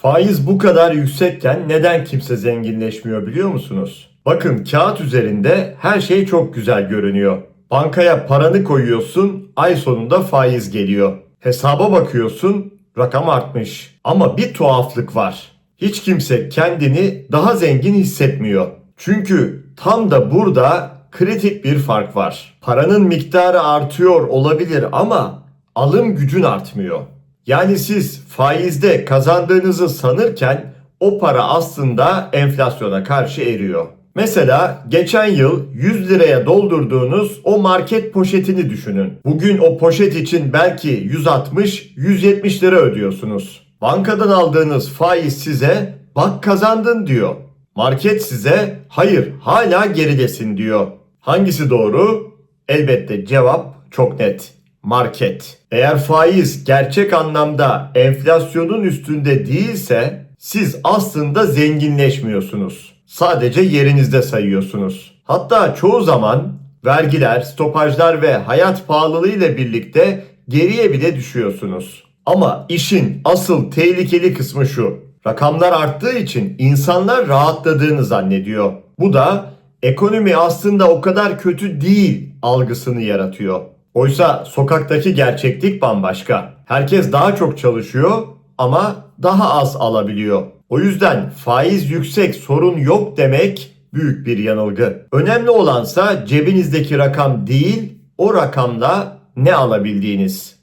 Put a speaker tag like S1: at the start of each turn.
S1: Faiz bu kadar yüksekken neden kimse zenginleşmiyor biliyor musunuz? Bakın kağıt üzerinde her şey çok güzel görünüyor. Bankaya paranı koyuyorsun, ay sonunda faiz geliyor. Hesaba bakıyorsun, rakam artmış. Ama bir tuhaflık var. Hiç kimse kendini daha zengin hissetmiyor. Çünkü tam da burada kritik bir fark var. Paranın miktarı artıyor olabilir ama alım gücün artmıyor. Yani siz faizde kazandığınızı sanırken o para aslında enflasyona karşı eriyor. Mesela geçen yıl 100 liraya doldurduğunuz o market poşetini düşünün. Bugün o poşet için belki 160-170 lira ödüyorsunuz. Bankadan aldığınız faiz size bak kazandın diyor. Market size hayır hala geridesin diyor. Hangisi doğru? Elbette cevap çok net. Market. Eğer faiz gerçek anlamda enflasyonun üstünde değilse siz aslında zenginleşmiyorsunuz. Sadece yerinizde sayıyorsunuz. Hatta çoğu zaman vergiler, stopajlar ve hayat pahalılığı ile birlikte geriye bile düşüyorsunuz. Ama işin asıl tehlikeli kısmı şu. Rakamlar arttığı için insanlar rahatladığını zannediyor. Bu da ekonomi aslında o kadar kötü değil algısını yaratıyor. Oysa sokaktaki gerçeklik bambaşka. Herkes daha çok çalışıyor ama daha az alabiliyor. O yüzden faiz yüksek sorun yok demek büyük bir yanılgı. Önemli olansa cebinizdeki rakam değil, o rakamda ne alabildiğiniz.